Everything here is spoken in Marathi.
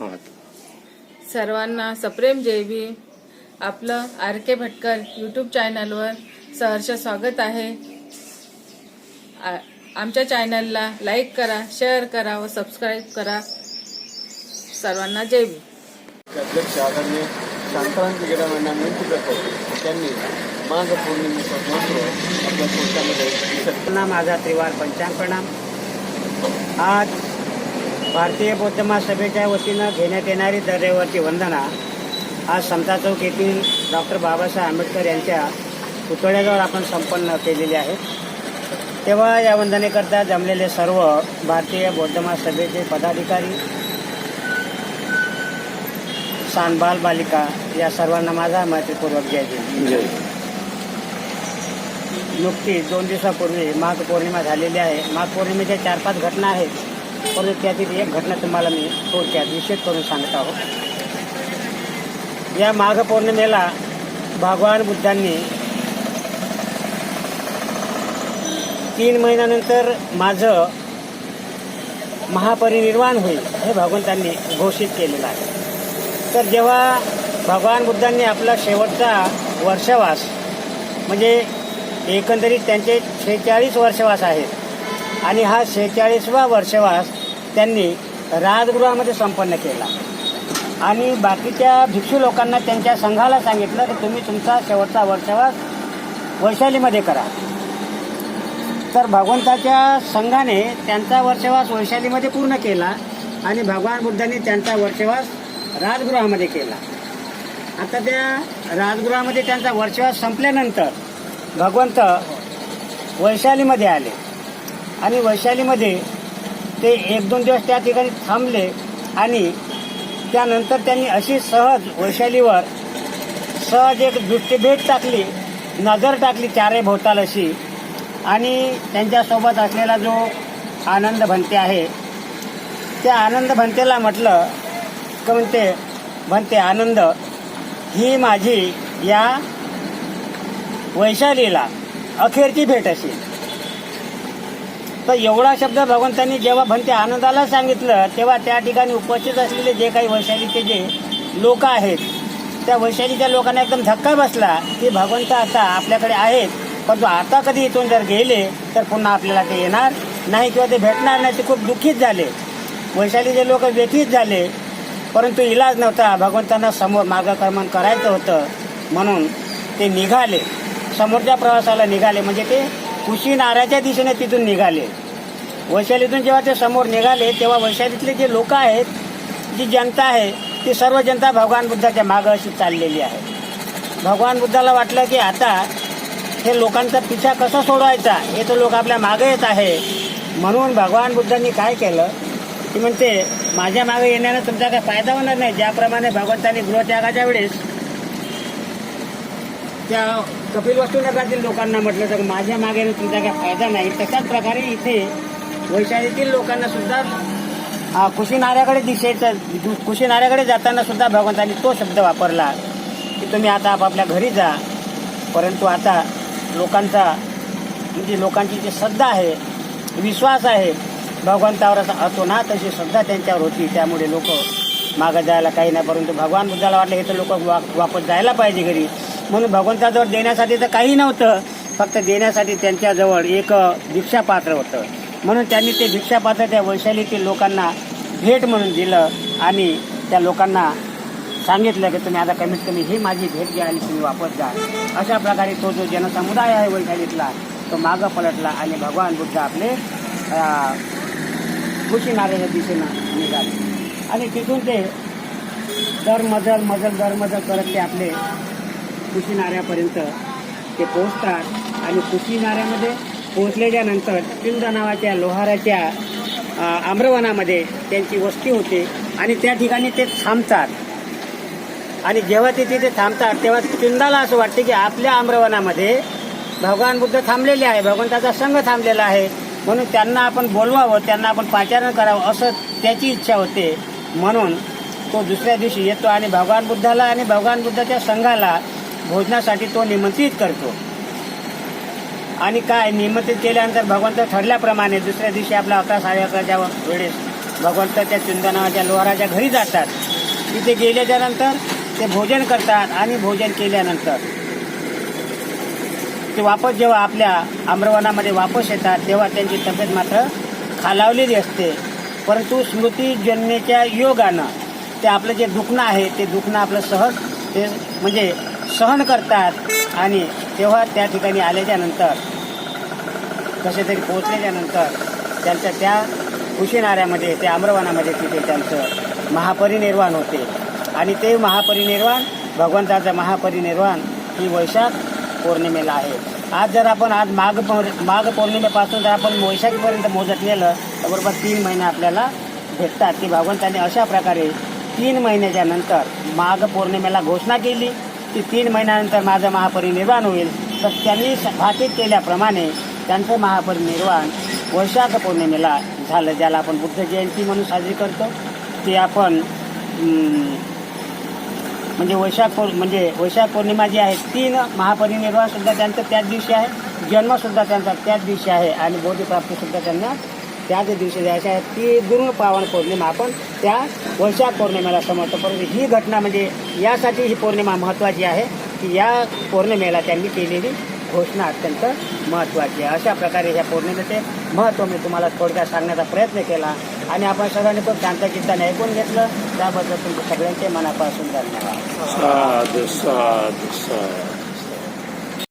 हां सर्वांना सप्रेम जय भीम. आपलं आर के भटकर यूट्यूब चॅनलवर सहर्ष स्वागत आहे. आ- आमच्या चॅनलला लाईक करा शेअर करा व सबस्क्राईब करा. सर्वांना जय भीम. अध्यक्ष आदरणीय शांताराम गिरा यांना विनंती करतो त्यांनी माघ पौर्णिमेचं महत्त्व आपल्या कोर्टामध्ये दिसत ना माझा त्रिवार पंचांग प्रणाम. आज भारतीय बौद्ध महासभेच्या वतीनं घेण्यात येणारी दर रविवारची वंदना आज समता चौक येथील डॉक्टर बाबासाहेब आंबेडकर यांच्या पुतळ्याजवळ आपण संपन्न केलेली आहे. तेव्हा या वंदनेकरता जमलेले सर्व भारतीय बौद्ध महासभेचे पदाधिकारी सानबाल बालिका या सर्वांना माझा मैत्रीपूर्वक जय भीम नुकतीच दोन दिवसापूर्वी माघ पौर्णिमा झालेली आहे. माघ पौर्णिमेच्या चार पाच घटना आहेत. परंतु त्यातील एक घटना तुम्हाला मी थोडक्यात निषेध करून सांगत आहोत या माघ पौर्णिमेला भगवान बुद्धांनी तीन महिन्यानंतर माझं महापरिनिर्वाण होईल हे भगवंतांनी घोषित केलेलं आहे. तर जेव्हा भगवान बुद्धांनी आपला शेवटचा वर्षवास म्हणजे एकंदरीत त्यांचे शेहेचाळीस वर्षवास आहेत आणि हा शेहेचाळीसवा वर्षवास त्यांनी राजगृहामध्ये संपन्न केला. आणि बाकीच्या भिक्षू लोकांना त्यांच्या संघाला सांगितलं की तुम्ही तुमचा शेवटचा वर्षवास वैशालीमध्ये करा. तर भगवंताच्या संघाने त्यांचा वर्षवास वैशालीमध्ये पूर्ण केला आणि भगवान बुद्धांनी त्यांचा वर्षवास राजगृहामध्ये केला. आता त्या राजगृहामध्ये त्यांचा वर्षवास संपल्यानंतर भगवंत वैशालीमध्ये आले. आणि वैशालीमध्ये ते एक दोन दिवस त्या ठिकाणी थांबले आणि त्यानंतर त्यांनी अशी सहज वैशालीवर सहज एक दृष्टीभेट टाकली नजर टाकली चारे भोवताल अशी आणि त्यांच्यासोबत असलेला जो आनंद भंते आहे त्या आनंद भंतेला म्हटलं का म्हणते भंते आनंद ही माझी या वैशालीला अखेरची भेट असेल तर एवढा शब्द भगवंतांनी जेव्हा भंते आनंदाला सांगितलं तेव्हा त्या ठिकाणी उपस्थित असलेले जे काही वैशालीचे जे लोक आहेत त्या वैशालीच्या लोकांना एकदम धक्का बसला की भगवंत आता आपल्याकडे आहेत परंतु आता कधी इथून जर गेले तर पुन्हा आपल्याला ते येणार नाही किंवा ते भेटणार नाही ते खूप दुःखीत झाले. वैशालीचे लोक व्यथित झाले परंतु इलाज नव्हता भगवंतांना समोर मार्गक्रमण करायचं होतं म्हणून ते निघाले. समोरच्या प्रवासाला निघाले म्हणजे ते कुशीनाऱ्याच्या दिशेने तिथून निघाले. वैशालीतून जेव्हा ते समोर निघाले तेव्हा वैशालीतले जे लोक आहेत जी जनता आहे ती सर्व जनता भगवान बुद्धाच्या मागं अशी चाललेली आहे. भगवान बुद्धाला वाटलं की आता हे लोकांचा पिछा कसा सोडवायचा? हे तर लोक आपल्या मागे येत आहे. म्हणून भगवान बुद्धांनी काय केलं? की म्हणते माझ्या मागे येण्यानं तुमचा काय फायदा होणार नाही. ज्याप्रमाणे भगवंतांनी गृहत्यागाच्या वेळेस त्या कपिल नगरातील लोकांना म्हटलं तर माझ्या मागे तुमचा काय फायदा नाही. तशाच प्रकारे इथे वैशालीतील लोकांना सुद्धा आ, कुशीनाऱ्याकडे दिशेचं कुशीनाऱ्याकडे जाताना सुद्धा भगवंतांनी तो शब्द वापरला की तुम्ही आता आपापल्या घरी जा. परंतु आता लोकांचा म्हणजे लोकांची जी श्रद्धा आहे विश्वास आहे भगवंतावर असा अतोना तशी श्रद्धा त्यांच्यावर होती. त्यामुळे लोक मागं जायला काही नाही. परंतु भगवान बुद्धाला वाटलं हे तर लोक वा वापस जायला पाहिजे घरी. म्हणून भगवंताजवळ देण्यासाठी तर काही नव्हतं. फक्त देण्यासाठी त्यांच्याजवळ एक भिक्षापात्र होतं. म्हणून त्यांनी ते भिक्षापात्र त्या वैशालीतील लोकांना भेट म्हणून दिलं. आणि त्या लोकांना सांगितलं की तुम्ही आता कमीत कमी ही माझी भेट घ्या आणि तुम्ही वापस जा. अशा प्रकारे तो जो जनसमुदाय आहे वैशालीतला तो मागं पलटला आणि भगवान बुद्ध आपले खुशी नाऱ्याच्या दिशेनं निघाले. आणि तिथून ते दर मजल मजल दर मजल करत ते आपले कुशीनाऱ्यापर्यंत ते पोहोचतात. आणि कुशीनाऱ्यामध्ये पोहोचल्याच्यानंतर पोहोचल्याच्या पिंड नावाच्या लोहाराच्या आम्रवनामध्ये त्यांची वस्ती होते. आणि त्या ठिकाणी ते थांबतात. आणि जेव्हा ते तिथे थांबतात तेव्हा पिंडाला असं वाटते की आपल्या आम्रवनामध्ये भगवान बुद्ध थांबलेले आहे. भगवंताचा संघ थांबलेला आहे. म्हणून त्यांना आपण बोलवावं त्यांना आपण पाचारण करावं असं त्याची इच्छा होते. म्हणून तो दुसऱ्या दिवशी येतो आणि भगवान बुद्धाला आणि भगवान बुद्धाच्या संघाला भोजनासाठी तो निमंत्रित करतो. आणि काय निमंत्रित केल्यानंतर भगवंत ठरल्याप्रमाणे दुसऱ्या दिवशी आपला अकरा साडे अकराच्या वेळेस भगवंताच्या चुंदनाच्या लोहाराच्या घरी जातात. तिथे गेल्याच्यानंतर ते भोजन करतात आणि भोजन केल्यानंतर ते वापस जेव्हा आपल्या आम्रवनामध्ये वापस येतात तेव्हा त्यांची तब्येत मात्र खालावलेली असते. परंतु स्मृतीजन्यच्या योगानं ते आपलं जे दुखणं आहे ते दुखणं आपलं सहज ते म्हणजे सहन करतात आणि तेव्हा त्या ठिकाणी आल्याच्यानंतर कसे तरी पोहोचल्याच्यानंतर त्यांच्या त्या कुशीनाऱ्यामध्ये त्या आम्रवनामध्ये तिथे त्यांचं महापरिनिर्वाण होते. आणि ते महापरिनिर्वाण भगवंताचं महापरिनिर्वाण ही वैशाख पौर्णिमेला आहे. आज जर आपण आज माघ माघ पौर्णिमेपासून जर आपण वैशाखीपर्यंत मोजत नेलं तर बरोबर तीन महिने आपल्याला भेटतात. की भगवंताने अशा प्रकारे तीन महिन्याच्या नंतर माघ पौर्णिमेला घोषणा केली. की तीन महिन्यानंतर माझं महापरिनिर्वाण होईल. तर त्यांनी भाकीत केल्याप्रमाणे त्यांचं महापरिनिर्वाण वैशाख पौर्णिमेला झालं ज्याला आपण बुद्ध जयंती म्हणून साजरी करतो. ते आपण म्हणजे वैशाख पौर् म्हणजे वैशाख पौर्णिमा जी आहे तीन महापरिनिर्वाण सुद्धा त्यांचं त्याच दिवशी आहे. जन्मसुद्धा त्यांचा त्याच दिवशी आहे आणि बोधीप्राप्ती त्यांना त्याच दिवशी द्यायची आहे ती गुरु पावन पौर्णिमा आपण त्या वैशाख पौर्णिमेला समजतो परंतु ही घटना म्हणजे यासाठी ही पौर्णिमा महत्त्वाची आहे की या पौर्णिमेला त्यांनी केलेली घोषणा अत्यंत महत्त्वाची आहे. अशा प्रकारे या पौर्णिमेचे महत्त्व मी तुम्हाला थोडक्यात सांगण्याचा प्रयत्न केला आणि आपण सगळ्यांनी खूप शांतचित्ताने ऐकून घेतलं. त्याबद्दल तुमच्या सगळ्यांचे मनापासून धन्यवाद.